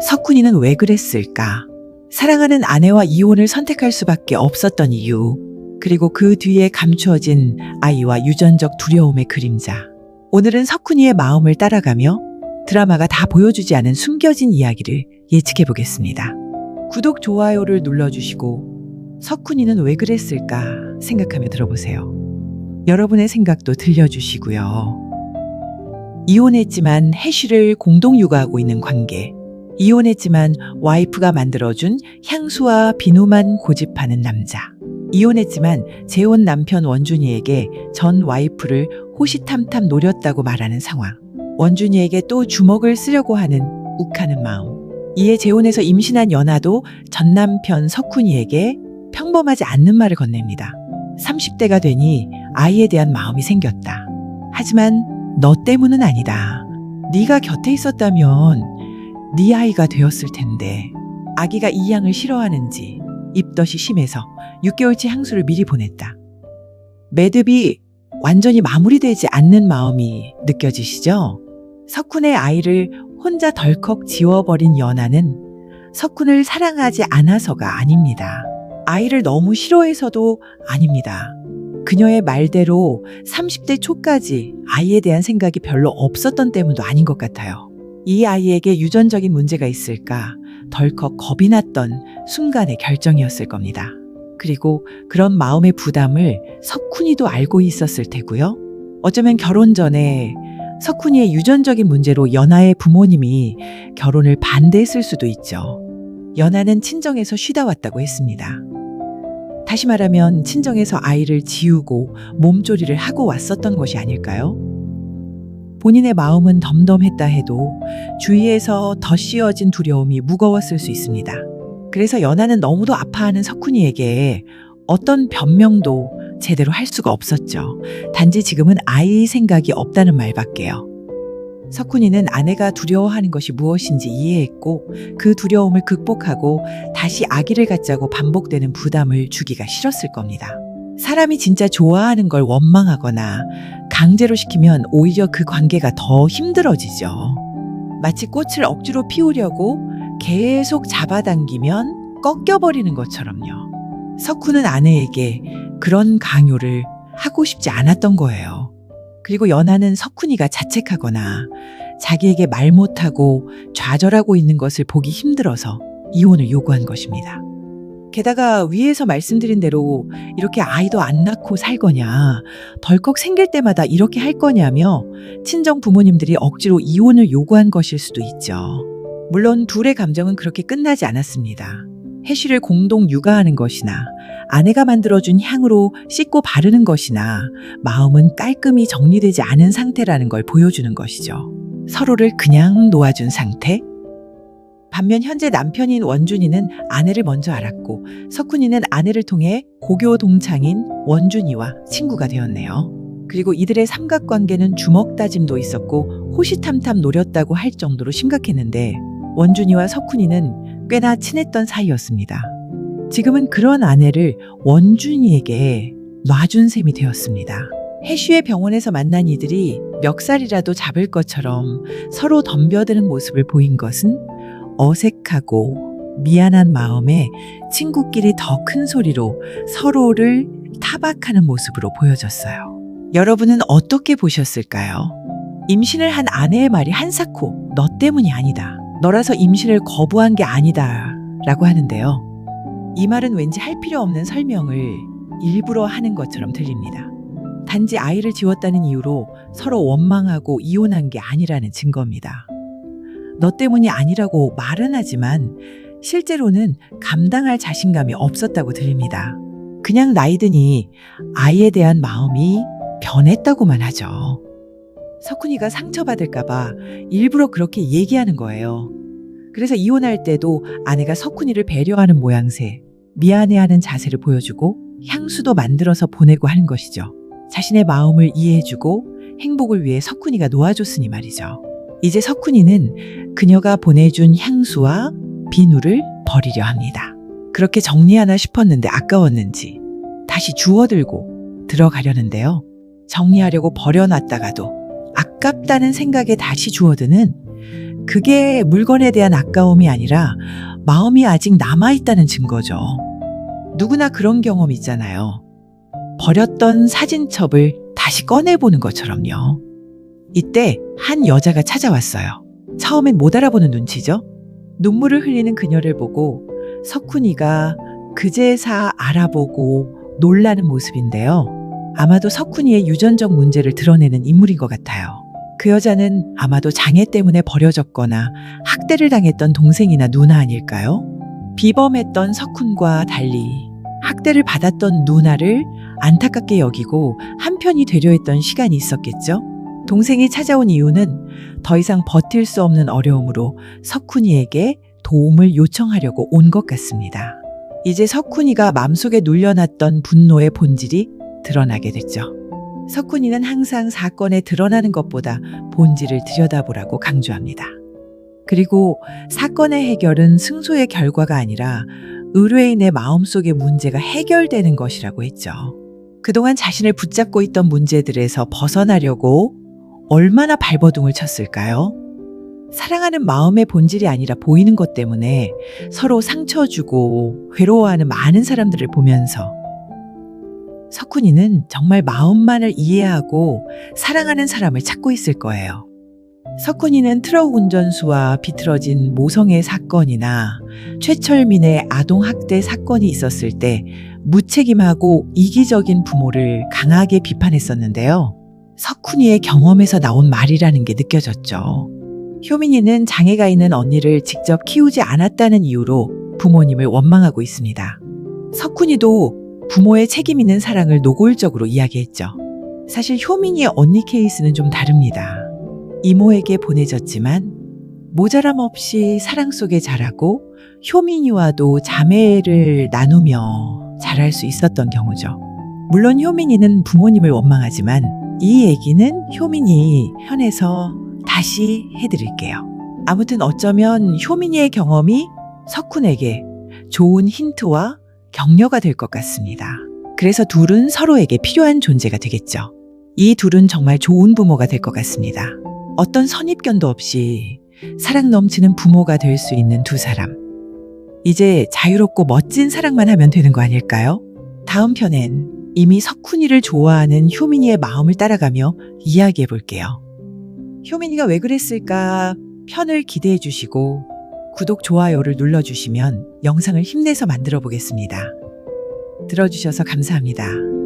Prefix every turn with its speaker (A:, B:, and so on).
A: 석훈이는 왜 그랬을까? 사랑하는 아내와 이혼을 선택할 수밖에 없었던 이유, 그리고 그 뒤에 감추어진 아이와 유전적 두려움의 그림자. 오늘은 석훈이의 마음을 따라가며 드라마가 다 보여주지 않은 숨겨진 이야기를 예측해 보겠습니다. 구독, 좋아요를 눌러주시고 석훈이는 왜 그랬을까 생각하며 들어보세요. 여러분의 생각도 들려주시고요. 이혼했지만 해쉬를 공동 육아하고 있는 관계. 이혼했지만 와이프가 만들어준 향수와 비누만 고집하는 남자. 이혼했지만 재혼 남편 원준이에게 전 와이프를 호시탐탐 노렸다고 말하는 상황. 원준이에게 또 주먹을 쓰려고 하는 욱하는 마음. 이에 재혼해서 임신한 연하도 전 남편 석훈이에게 평범하지 않는 말을 건넵니다. 30대가 되니 아이에 대한 마음이 생겼다. 하지만 너 때문은 아니다. 네가 곁에 있었다면 네 아이가 되었을 텐데 아기가 이 양을 싫어하는지 입덧이 심해서 6개월치 향수를 미리 보냈다. 매듭이 완전히 마무리되지 않는 마음이 느껴지시죠? 석훈의 아이를 혼자 덜컥 지워버린 연하는 석훈을 사랑하지 않아서가 아닙니다. 아이를 너무 싫어해서도 아닙니다. 그녀의 말대로 30대 초까지 아이에 대한 생각이 별로 없었던 때문도 아닌 것 같아요. 이 아이에게 유전적인 문제가 있을까 덜컥 겁이 났던 순간의 결정이었을 겁니다. 그리고 그런 마음의 부담을 석훈이도 알고 있었을 테고요. 어쩌면 결혼 전에 석훈이의 유전적인 문제로 연하의 부모님이 결혼을 반대했을 수도 있죠. 연하는 친정에서 쉬다 왔다고 했습니다. 다시 말하면 친정에서 아이를 지우고 몸조리를 하고 왔었던 것이 아닐까요? 본인의 마음은 덤덤했다 해도 주위에서 더 씌어진 두려움이 무거웠을 수 있습니다. 그래서 연하는 너무도 아파하는 석훈이에게 어떤 변명도 제대로 할 수가 없었죠. 단지 지금은 아이 생각이 없다는 말밖에요. 석훈이는 아내가 두려워하는 것이 무엇인지 이해했고 그 두려움을 극복하고 다시 아기를 갖자고 반복되는 부담을 주기가 싫었을 겁니다. 사람이 진짜 좋아하는 걸 원망하거나 강제로 시키면 오히려 그 관계가 더 힘들어지죠. 마치 꽃을 억지로 피우려고 계속 잡아당기면 꺾여버리는 것처럼요. 석훈은 아내에게 그런 강요를 하고 싶지 않았던 거예요. 그리고 연하는 석훈이가 자책하거나 자기에게 말 못하고 좌절하고 있는 것을 보기 힘들어서 이혼을 요구한 것입니다. 게다가 위에서 말씀드린 대로 이렇게 아이도 안 낳고 살 거냐, 덜컥 생길 때마다 이렇게 할 거냐며 친정 부모님들이 억지로 이혼을 요구한 것일 수도 있죠. 물론 둘의 감정은 그렇게 끝나지 않았습니다. 해쉬를 공동 육아하는 것이나 아내가 만들어준 향으로 씻고 바르는 것이나 마음은 깔끔히 정리되지 않은 상태라는 걸 보여주는 것이죠. 서로를 그냥 놓아준 상태? 반면 현재 남편인 원준이는 아내를 먼저 알았고 석훈이는 아내를 통해 고교 동창인 원준이와 친구가 되었네요. 그리고 이들의 삼각관계는 주먹 다짐도 있었고 호시탐탐 노렸다고 할 정도로 심각했는데 원준이와 석훈이는 꽤나 친했던 사이였습니다. 지금은 그런 아내를 원준이에게 놔준 셈이 되었습니다. 해쉬의 병원에서 만난 이들이 멱살이라도 잡을 것처럼 서로 덤벼드는 모습을 보인 것은 어색하고 미안한 마음에 친구끼리 더 큰 소리로 서로를 타박하는 모습으로 보여졌어요. 여러분은 어떻게 보셨을까요? 임신을 한 아내의 말이 한사코 너 때문이 아니다. 너라서 임신을 거부한 게 아니다. 라고 하는데요. 이 말은 왠지 할 필요 없는 설명을 일부러 하는 것처럼 들립니다. 단지 아이를 지웠다는 이유로 서로 원망하고 이혼한 게 아니라는 증거입니다. 너 때문이 아니라고 말은 하지만 실제로는 감당할 자신감이 없었다고 들립니다. 그냥 나이 드니 아이에 대한 마음이 변했다고만 하죠. 석훈이가 상처받을까봐 일부러 그렇게 얘기하는 거예요. 그래서 이혼할 때도 아내가 석훈이를 배려하는 모양새, 미안해하는 자세를 보여주고 향수도 만들어서 보내고 하는 것이죠. 자신의 마음을 이해해주고 행복을 위해 석훈이가 놓아줬으니 말이죠. 이제 석훈이는 그녀가 보내준 향수와 비누를 버리려 합니다. 그렇게 정리하나 싶었는데 아까웠는지 다시 주워들고 들어가려는데요. 정리하려고 버려놨다가도 아깝다는 생각에 다시 주워드는 그게 물건에 대한 아까움이 아니라 마음이 아직 남아있다는 증거죠. 누구나 그런 경험 있잖아요. 버렸던 사진첩을 다시 꺼내보는 것처럼요. 이때 한 여자가 찾아왔어요. 처음엔 못 알아보는 눈치죠. 눈물을 흘리는 그녀를 보고 석훈이가 그제사 알아보고 놀라는 모습인데요. 아마도 석훈이의 유전적 문제를 드러내는 인물인 것 같아요. 그 여자는 아마도 장애 때문에 버려졌거나 학대를 당했던 동생이나 누나 아닐까요? 비범했던 석훈과 달리 학대를 받았던 누나를 안타깝게 여기고 한편이 되려 했던 시간이 있었겠죠? 동생이 찾아온 이유는 더 이상 버틸 수 없는 어려움으로 석훈이에게 도움을 요청하려고 온 것 같습니다. 이제 석훈이가 맘속에 눌려놨던 분노의 본질이 드러나게 됐죠. 석훈이는 항상 사건에 드러나는 것보다 본질을 들여다보라고 강조합니다. 그리고 사건의 해결은 승소의 결과가 아니라 의뢰인의 마음속의 문제가 해결되는 것이라고 했죠. 그동안 자신을 붙잡고 있던 문제들에서 벗어나려고 얼마나 발버둥을 쳤을까요? 사랑하는 마음의 본질이 아니라 보이는 것 때문에 서로 상처 주고 괴로워하는 많은 사람들을 보면서 석훈이는 정말 마음만을 이해하고 사랑하는 사람을 찾고 있을 거예요. 석훈이는 트럭 운전수와 비틀어진 모성애 사건이나 최철민의 아동학대 사건이 있었을 때 무책임하고 이기적인 부모를 강하게 비판했었는데요. 석훈이의 경험에서 나온 말이라는 게 느껴졌죠. 효민이는 장애가 있는 언니를 직접 키우지 않았다는 이유로 부모님을 원망하고 있습니다. 석훈이도 부모의 책임 있는 사랑을 노골적으로 이야기했죠. 사실 효민이의 언니 케이스는 좀 다릅니다. 이모에게 보내졌지만 모자람 없이 사랑 속에 자라고 효민이와도 자매를 나누며 자랄 수 있었던 경우죠. 물론 효민이는 부모님을 원망하지만 이 얘기는 효민이 편에서 다시 해드릴게요. 아무튼 어쩌면 효민이의 경험이 석훈에게 좋은 힌트와 격려가 될 것 같습니다. 그래서 둘은 서로에게 필요한 존재가 되겠죠. 이 둘은 정말 좋은 부모가 될 것 같습니다. 어떤 선입견도 없이 사랑 넘치는 부모가 될 수 있는 두 사람. 이제 자유롭고 멋진 사랑만 하면 되는 거 아닐까요? 다음 편엔 이미 석훈이를 좋아하는 효민이의 마음을 따라가며 이야기해 볼게요. 효민이가 왜 그랬을까 편을 기대해 주시고 구독, 좋아요를 눌러주시면 영상을 힘내서 만들어 보겠습니다. 들어주셔서 감사합니다.